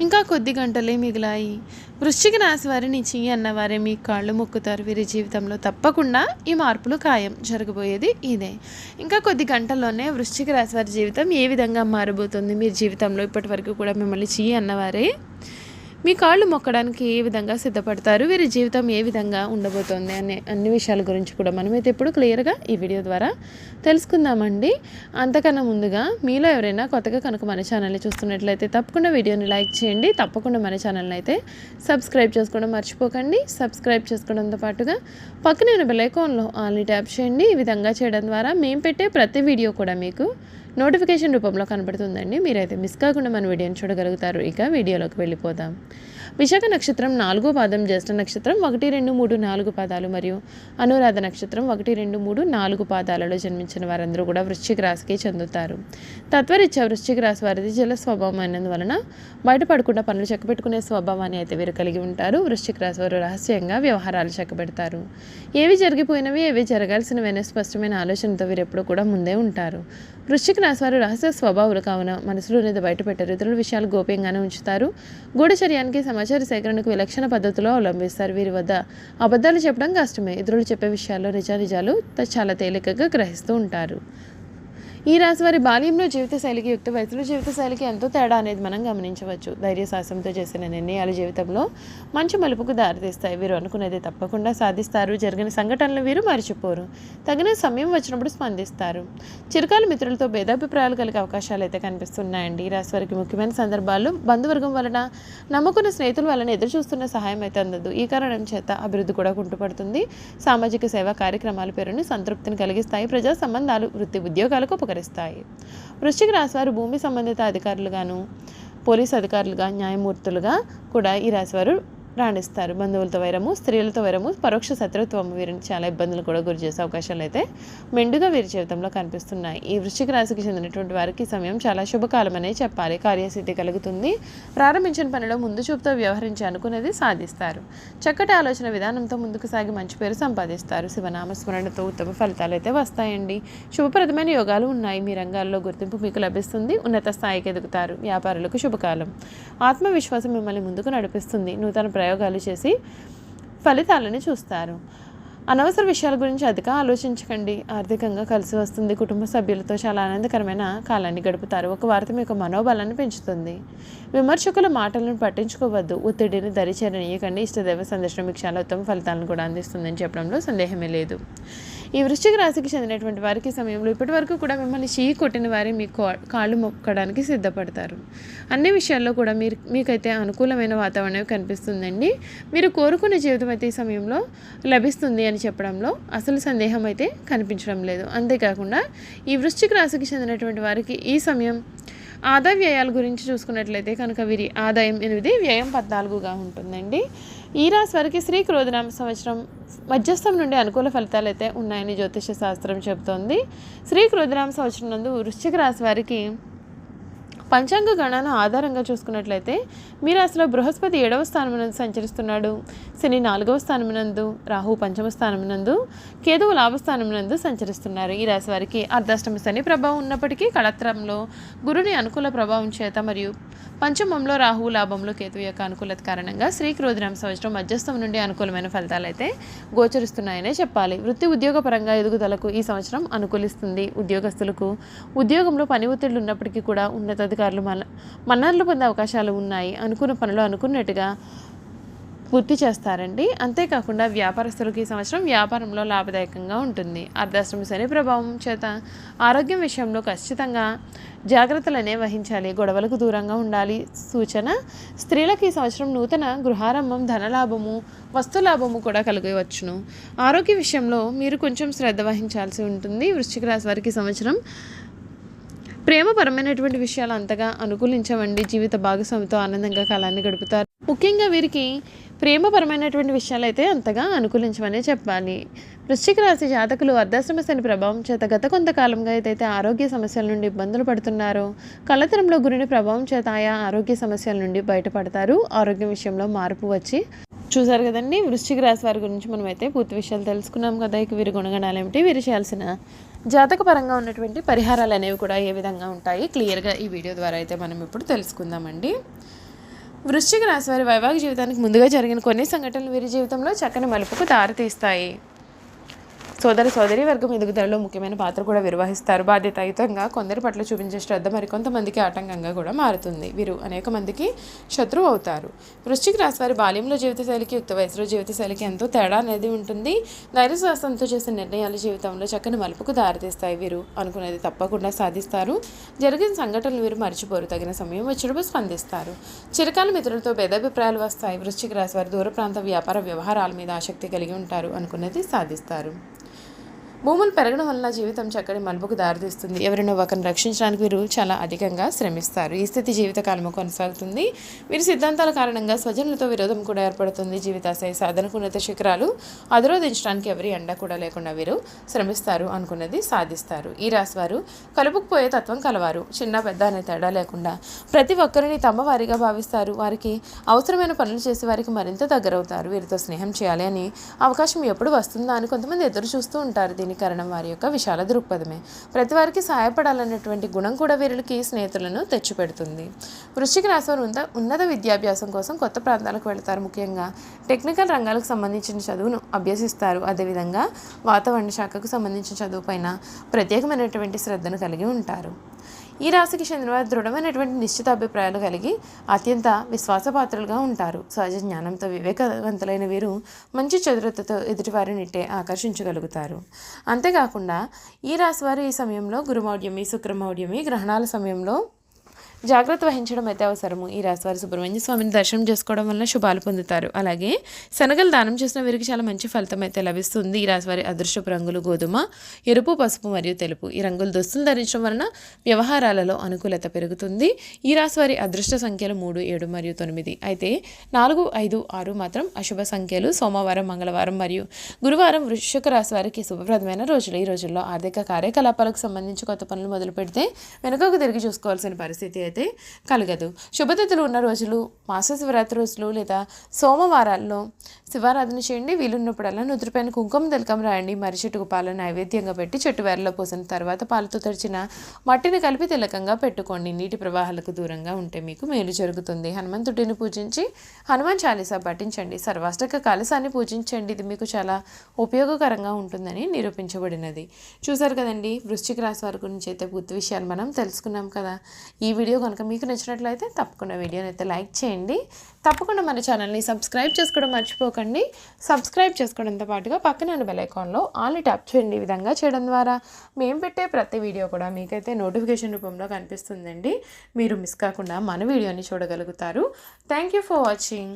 ఇంకా కొద్ది గంటలే మిగిలాయి. వృశ్చిక రాశి వారిని చీ అన్నవారే మీ కాళ్ళు మొక్కుతారు. వీరి జీవితంలో తప్పకుండా ఈ మార్పులు ఖాయం జరగబోయేది ఇదే. ఇంకా కొద్ది గంటల్లోనే వృశ్చిక రాశి వారి జీవితం ఏ విధంగా మారబోతుంది? మీ జీవితంలో ఇప్పటివరకు కూడా మిమ్మల్ని చెయ్యి అన్నవారే మీ కాళ్ళు మొక్కడానికి ఏ విధంగా సిద్ధపడతారు? వీరి జీవితం ఏ విధంగా ఉండబోతోంది? అనే అన్ని విషయాల గురించి కూడా మనమైతే ఇప్పుడు క్లియర్గా ఈ వీడియో ద్వారా తెలుసుకుందామండి. అంతకన్నా ముందుగా మీలో ఎవరైనా కొత్తగా కనుక మన ఛానల్ని చూస్తున్నట్లయితే తప్పకుండా వీడియోని లైక్ చేయండి. తప్పకుండా మన ఛానల్ని అయితే సబ్స్క్రైబ్ చేసుకోవడం మర్చిపోకండి. సబ్స్క్రైబ్ చేసుకోవడంతో పాటుగా పక్కన బెల్ ఐకాన్లో ఆల్ని ట్యాప్ చేయండి. ఈ విధంగా చేయడం ద్వారా మేము పెట్టే ప్రతి వీడియో కూడా మీకు నోటిఫికేషన్ రూపంలో కనబడుతుందండి. మీరైతే మిస్ కాకుండా మన వీడియోని చూడగలుగుతారు. ఇక వీడియోలోకి వెళ్ళిపోదాం. విశాఖ నక్షత్రం నాలుగో పాదం జ్యేష్ఠ నక్షత్రం ఒకటి రెండు మూడు నాలుగు పాదాలు మరియు అనురాధ నక్షత్రం ఒకటి రెండు మూడు నాలుగు పాదాలలో జన్మించిన వారందరూ కూడా వృశ్చిక రాశికి చెందుతారు. తత్వరీత్యా వృశ్చిక రాశి వారిది జల స్వభావం అయినందువలన బయటపడకుండా పనులు చెక్కపెట్టుకునే స్వభావాన్ని అయితే వీరు కలిగి ఉంటారు. వృశ్చిక రాశి వారు రహస్యంగా వ్యవహారాలు చెక్కబెడతారు. ఏవి జరిగిపోయినవి ఏవి జరగాల్సినవైనా స్పష్టమైన ఆలోచనతో వీరు ఎప్పుడూ కూడా ముందే ఉంటారు. వృశ్చిక రాశి వారు రహస్య స్వభావులు కావున మనసులో లేదా బయటపెట్టారు. ఇతరుల విషయాలు గోప్యంగానే ఉంచుతారు. గూఢచర్యానికి సమాచార సేకరణకు విలక్షణ పద్ధతిలో అవలంబిస్తారు. వీరి వద్ద అబద్ధాలు చెప్పడం కష్టమే. ఇతరులు చెప్పే విషయాల్లో నిజానిజాలు చాలా తేలికగా గ్రహిస్తూ ఉంటారు. ఈ రాశి వారి బాల్యంలో జీవిత శైలికి యుక్త వయసులో జీవిత శైలికి ఎంతో తేడా అనేది మనం గమనించవచ్చు. ధైర్య సాహసంతో చేసిన నిర్ణయాలు జీవితంలో మంచి మలుపుకు దారితీస్తాయి. వీరు అనుకునేది తప్పకుండా సాధిస్తారు. జరిగిన సంఘటనలు వీరు మర్చిపోరు. తగిన సమయం వచ్చినప్పుడు స్పందిస్తారు. చిరకాల మిత్రులతో భేదాభిప్రాయాలు కలిగే అవకాశాలు అయితే కనిపిస్తున్నాయండి. ఈ రాశి వారికి ముఖ్యమైన సందర్భాల్లో బంధువర్గం వలన నమ్ముకున్న స్నేహితుల వలన ఎదురు చూస్తున్న సహాయం అయితే అందదు. ఈ కారణం చేత అభివృద్ధి కూడా కుంటుపడుతుంది. సామాజిక సేవా కార్యక్రమాల పేరుని సంతృప్తిని కలిగిస్తాయి. ప్రజా సంబంధాలు వృత్తి ఉద్యోగాలకు ఉపకరిస్తాయి వృశ్చిక రాశివారు భూమి సంబంధిత అధికారులుగాను పోలీస్ అధికారులుగా న్యాయమూర్తులుగా కూడా ఈ రాశివారు రాణిస్తారు. బంధువులతో వైరము స్త్రీలతో వైరము పరోక్ష శత్రుత్వం వీరిని చాలా ఇబ్బందులు కూడా గురి చేసే అవకాశాలు అయితే మెండుగా వీరి జీవితంలో కనిపిస్తున్నాయి. ఈ వృశ్చిక రాశికి చెందినటువంటి వారికి సమయం చాలా శుభకాలమనే చెప్పాలి. కార్యసిద్ధి కలుగుతుంది. ప్రారంభించిన పనిలో ముందు చూపుతో వ్యవహరించి అనుకునేది సాధిస్తారు. చక్కటి ఆలోచన విధానంతో ముందుకు సాగి మంచి పేరు సంపాదిస్తారు. శివనామస్మరణతో ఉత్తమ ఫలితాలు అయితే వస్తాయండి. శుభప్రదమైన యోగాలు ఉన్నాయి. మీ రంగాల్లో గుర్తింపు మీకు లభిస్తుంది. ఉన్నత స్థాయికి ఎదుగుతారు. వ్యాపారులకు శుభకాలం. ఆత్మవిశ్వాసం మిమ్మల్ని ముందుకు నడిపిస్తుంది. నూతన ప్రయోగాలు చేసి ఫలితాలను చూస్తారు. అనవసర విషయాల గురించి అధిక ఆలోచించకండి. ఆర్థికంగా కలిసి వస్తుంది. కుటుంబ సభ్యులతో చాలా ఆనందకరమైన కాలాన్ని గడుపుతారు. ఒక వార్త మీకు మనోబలాన్ని పెంచుతుంది. విమర్శకుల మాటలను పట్టించుకోవద్దు. ఒత్తిడిని దరిచేరనీయకండి. ఇష్టదైవ సందర్శనం మీకు చాలా ఉత్తమ ఫలితాలను కూడా అందిస్తుందని చెప్పడంలో సందేహమే లేదు. ఈ వృశ్చిక రాశికి చెందినటువంటి వారికి సమయంలో ఇప్పటి వరకు కూడా మిమ్మల్ని చీ కొట్టిన వారి మీ కాళ్ళు మొక్కడానికి సిద్ధపడతారు. అన్ని విషయాల్లో కూడా మీరు మీకైతే అనుకూలమైన వాతావరణం కనిపిస్తుందండి. మీరు కోరుకునే జీవితం అయితే ఈ సమయంలో లభిస్తుంది అని చెప్పడంలో అసలు సందేహం అయితే కనిపించడం లేదు. అంతేకాకుండా ఈ వృశ్చిక రాశికి చెందినటువంటి వారికి ఈ సమయం ఆదాయ వ్యయాల గురించి చూసుకున్నట్లయితే కనుక వీరి ఆదాయం ఎనిమిది వ్యయం పద్నాలుగుగా ఉంటుందండి. ఈ రాశి వారికి శ్రీ క్రోధనామ సంవత్సరం మధ్యస్థం నుండి అనుకూల ఫలితాలు అయితే ఉన్నాయని జ్యోతిష శాస్త్రం చెబుతోంది. శ్రీ క్రోధనామ సంవత్సరం నందు వృశ్చిక రాశి వారికి పంచాంగ గణన ఆధారంగా చూసుకున్నట్లయితే మీ రాశిలో బృహస్పతి ఏడవ స్థానమునందు సంచరిస్తున్నాడు. శని నాలుగవ స్థానమునందు రాహు పంచమ స్థానమునందు కేతువు లాభస్థానమునందు సంచరిస్తున్నారు. ఈ రాశి వారికి అర్ధాష్టమి శని ప్రభావం ఉన్నప్పటికీ కళత్రంలో గురుని అనుకూల ప్రభావం చేత మరియు పంచమంలో రాహు లాభంలో కేతు యొక్క అనుకూలత కారణంగా శ్రీ క్రోధనామ సంవత్సరం మధ్యస్థం నుండి అనుకూలమైన ఫలితాలు అయితే గోచరిస్తున్నాయనే చెప్పాలి. వృత్తి ఉద్యోగపరంగా ఎదుగుదలకు ఈ సంవత్సరం అనుకూలిస్తుంది. ఉద్యోగస్తులకు ఉద్యోగంలో పని ఒత్తిళ్ళు ఉన్నప్పటికీ కూడా ఉన్నతాధికారులు మన మన్నర్లు పొందే అవకాశాలు ఉన్నాయి. అనుకున్న పనులు అనుకున్నట్టుగా పూర్తి చేస్తారండి. అంతేకాకుండా వ్యాపారస్తులకు ఈ సంవత్సరం వ్యాపారంలో లాభదాయకంగా ఉంటుంది. అర్ధాశ్రమ శని ప్రభావం చేత ఆరోగ్యం విషయంలో ఖచ్చితంగా జాగ్రత్తలనే వహించాలి. గొడవలకు దూరంగా ఉండాలి. సూచన స్త్రీలకు ఈ సంవత్సరం నూతన గృహారంభం ధనలాభము వస్తులాభము కూడా కలగవచ్చును. ఆరోగ్య విషయంలో మీరు కొంచెం శ్రద్ధ వహించాల్సి ఉంటుంది. వృశ్చిక రాశి వారికి సంవత్సరం ప్రేమపరమైనటువంటి విషయాలు అంతగా అనుకూలించవండి. జీవిత భాగస్వామితో ఆనందంగా కాలాన్ని గడుపుతారు. ముఖ్యంగా వీరికి ప్రేమపరమైనటువంటి విషయాలు అయితే అంతగా అనుకూలించమనే చెప్పాలి. వృశ్చిక రాశి జాతకులు అర్ధాశ్రమ శని ప్రభావం చేత గత కొంతకాలంగా ఏదైతే ఆరోగ్య సమస్యల నుండి ఇబ్బందులు పడుతున్నారో కళ్ళతరంలో గురిని ప్రభావం చేత ఆయా ఆరోగ్య సమస్యల నుండి బయటపడతారు. ఆరోగ్యం విషయంలో మార్పు వచ్చి చూసారు కదండి? వృశ్చిక రాశి వారి గురించి మనం అయితే పూర్తి విషయాలు తెలుసుకున్నాం కదా. ఇక వీరి గుణగణాలు ఏమిటి? వీరు చేయాల్సిన జాతకపరంగా ఉన్నటువంటి పరిహారాలు అనేవి కూడా ఏ విధంగా ఉంటాయి? క్లియర్గా ఈ వీడియో ద్వారా అయితే మనం ఇప్పుడు తెలుసుకుందామండి. వృశ్చిక రాశి వారి వైవాహిక జీవితానికి ముందుగా జరిగిన కొన్ని సంఘటనలు వీరి జీవితంలో చక్కని మలుపుకు దారితీస్తాయి. సోదర సోదరి వర్గం ఎదుగుదలలో ముఖ్యమైన పాత్ర కూడా నిర్వహిస్తారు. బాధ్యతాయుతంగా కొందరి పట్ల చూపించే శ్రద్ధ మరికొంతమందికి ఆటంకంగా కూడా మారుతుంది. వీరు అనేక మందికి శత్రువు అవుతారు. వృశ్చిక రాశి వారి బాల్యంలో జీవితశైలికి యుక్త వయసులో జీవితశైలికి ఎంతో తేడా అనేది ఉంటుంది. ధైర్యశ్వాసంతో చేసిన నిర్ణయాలు జీవితంలో చక్కని మలుపుకు దారితీస్తాయి. వీరు అనుకునేది తప్పకుండా సాధిస్తారు. జరిగిన సంఘటనలు వీరు మర్చిపోరు. తగిన సమయం వచ్చినప్పుడు స్పందిస్తారు. చిరకాల మిత్రులతో భేదాభిప్రాయాలు వస్తాయి. వృశ్చిక రాశి వారి దూర ప్రాంత వ్యాపార వ్యవహారాల మీద ఆసక్తి కలిగి ఉంటారు. అనుకున్నది సాధిస్తారు. భూములు పెరగడం వల్ల జీవితం చక్కటి మలుపుకు దారితీస్తుంది. ఎవరైనా ఒకరిని రక్షించడానికి వీరు చాలా అధికంగా శ్రమిస్తారు. ఈ స్థితి జీవితకాలము కొనసాగుతుంది. వీరి సిద్ధాంతాల కారణంగా స్వజనులతో విరోధం కూడా ఏర్పడుతుంది. జీవితాశయ సాధనకు ఉన్నత శిఖరాలు అధిరోధించడానికి ఎవరి ఎండ కూడా లేకుండా వీరు శ్రమిస్తారు అనుకున్నది సాధిస్తారు. ఈ రాశివారు కలుపుకుపోయే తత్వం కలవారు. చిన్న పెద్ద అనే తేడా లేకుండా ప్రతి ఒక్కరిని తమ వారిగా భావిస్తారు. వారికి అవసరమైన పనులు చేసి వారికి మరింత దగ్గరవుతారు. వీరితో స్నేహం చేయాలి అని అవకాశం ఎప్పుడు వస్తుందా అని కొంతమంది ఎదురు చూస్తూ ఉంటారు. దీని కారణం వారి యొక్క విశాల దృక్పథమే. ప్రతి వారికి సహాయపడాలనేటువంటి గుణం కూడా వీరికి స్నేహితులను తెచ్చిపెడుతుంది. వృశ్చిక రాశివారు వారు ఉన్నత విద్యాభ్యాసం కోసం కొత్త ప్రాంతాలకు వెళతారు ముఖ్యంగా. టెక్నికల్ రంగాలకు సంబంధించిన చదువును అభ్యసిస్తారు. అదేవిధంగా వాతావరణ శాఖకు సంబంధించిన చదువుపైన ప్రత్యేకమైనటువంటి శ్రద్ధను కలిగి ఉంటారు. ఈ రాశికి చెందినవారు దృఢమైనటువంటి నిశ్చిత అభిప్రాయాలు కలిగి అత్యంత విశ్వాసపాత్రులుగా ఉంటారు. సహజ జ్ఞానంతో వివేకవంతులైన వీరు మంచి చతురతతో ఎదుటివారినిట్టే ఆకర్షించగలుగుతారు. అంతేకాకుండా ఈ రాశి వారు ఈ సమయంలో గురుమౌఢ్యమి శుక్రమౌఢ్యమి గ్రహణాల సమయంలో జాగ్రత్త వహించడం అయితే అవసరము. ఈ రాశివారి సుబ్రహ్మణ్య స్వామిని దర్శనం చేసుకోవడం వలన శుభాలు పొందుతారు. అలాగే శనగలు దానం చేసిన వీరికి చాలా మంచి ఫలితం అయితే లభిస్తుంది. ఈ రాశివారి అదృష్టపు రంగులు గోధుమ ఎరుపు పసుపు మరియు తెలుపు. ఈ రంగులు దుస్తులు ధరించడం వలన వ్యవహారాలలో అనుకూలత పెరుగుతుంది. ఈ రాశివారి అదృష్ట సంఖ్యలు మూడు ఏడు మరియు తొమ్మిది. అయితే నాలుగు ఐదు ఆరు మాత్రం అశుభ సంఖ్యలు. సోమవారం మంగళవారం మరియు గురువారం వృషక రాశి వారికి శుభప్రదమైన రోజులు. ఈ రోజుల్లో ఆర్థిక కార్యకలాపాలకు సంబంధించి కొత్త పనులు మొదలు పెడితే వెనుకకు తిరిగి చూసుకోవాల్సిన పరిస్థితి అయితే కలగదు. శుభతిథులు ఉన్న రోజులు మాస శివరాత్రి రోజులు లేదా సోమవారాల్లో శివారాధన చేయండి. వీలున్నప్పుడల్లా నుదురుపైన కుంకుమ తిలకం రాయండి. మరి చెట్టుకు పాలను నైవేద్యంగా పెట్టి చెట్టు వేరలో పోసిన తర్వాత పాలతో తెరిచిన మట్టిని కలిపి తిలకంగా పెట్టుకోండి. నీటి ప్రవాహాలకు దూరంగా ఉంటే మీకు మేలు జరుగుతుంది. హనుమంతుడిని పూజించి హనుమాన్ చాలీసా పఠించండి. సర్వాష్టక కాలసాన్ని పూజించండి. ఇది మీకు చాలా ఉపయోగకరంగా ఉంటుందని నిరూపించబడినది. చూసారు కదండి? వృశ్చిక రాశి వారి గురించి అయితే పూర్తి విషయాలు మనం తెలుసుకున్నాం కదా. ఈ వీడియో కనుక మీకు నచ్చినట్లయితే తప్పకుండా వీడియోని అయితే లైక్ చేయండి. తప్పకుండా మన ఛానల్ని సబ్స్క్రైబ్ చేసుకోవడం మర్చిపోకండి. సబ్స్క్రైబ్ చేసుకోవడంతో పాటుగా పక్కన బెలైకాన్లో బెల్ ఐకాన్లో ఆల్ని ట్యాప్ చేయండి ఈ విధంగా చేయడం ద్వారా. మేము పెట్టే ప్రతి వీడియో కూడా మీకైతే నోటిఫికేషన్ రూపంలో కనిపిస్తుందండి. మీరు మిస్ కాకుండా మన వీడియోని చూడగలుగుతారు. Thank you for watching.